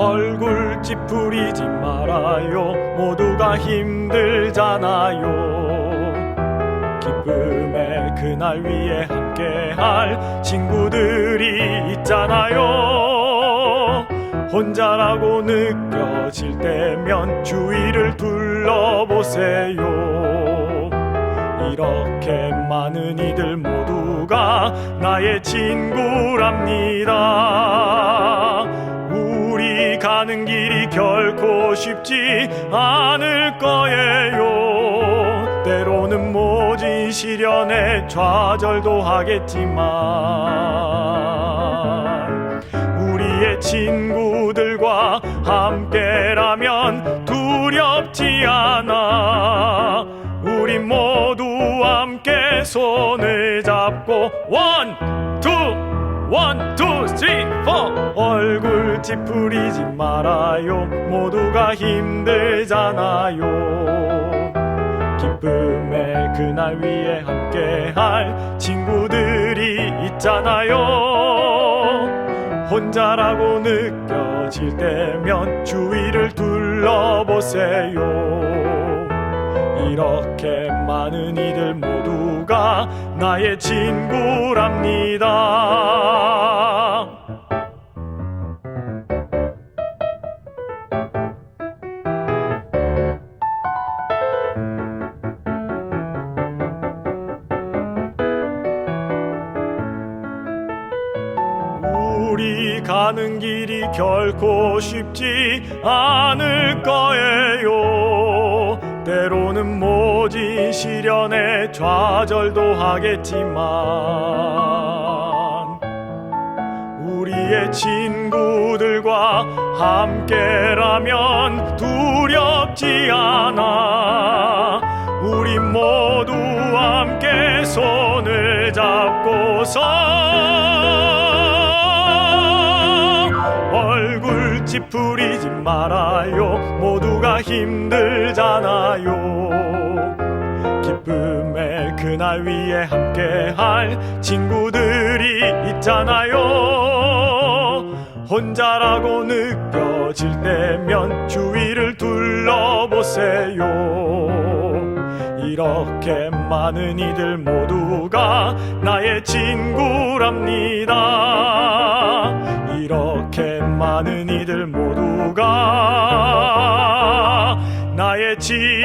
얼굴 찌푸리지 말아요. 모두가 힘들잖아요. 기쁨의 그날 위에 함께할 친구들이 있잖아요. 혼자라고 느껴질 때면 주위를 둘러보세요. 이렇게 많은 이들 모두가 나의 친구랍니다. 가는 길이 결코 쉽지 않을 거예요. 때로는 모진 시련에 좌절도 하겠지만 우리의 친구들과 함께라면 두렵지 않아. 우리 모두 함께 손을 잡고 원, 투, 원, 투, 쓰리, 포 얼굴 찌푸리지 말아요. 모두가 힘들잖아요. 기쁨의 그날 위에 함께할 친구들이 있잖아요. 혼자라고 느껴질 때면 주위를 둘러보세요 이렇게 많은 이들 모두가 나의 친구랍니다. 가는 길이 결코 쉽지 않을 거예요. 때로 는 모진 시련에 좌절도 하겠지만 우리의 친구들과 함께라면 두렵지 않아. 우리 모두 함께 손을 잡고서 얼굴 찌푸리지 말아요 모두가 힘들잖아요 그날 위에 함께할 친구들이 있잖아요 혼자라고 느껴질 때면 주위를 둘러보세요 이렇게 많은 이들 모두가 나의 친구랍니다. 이렇게 많은 이들 모두가 나의 친구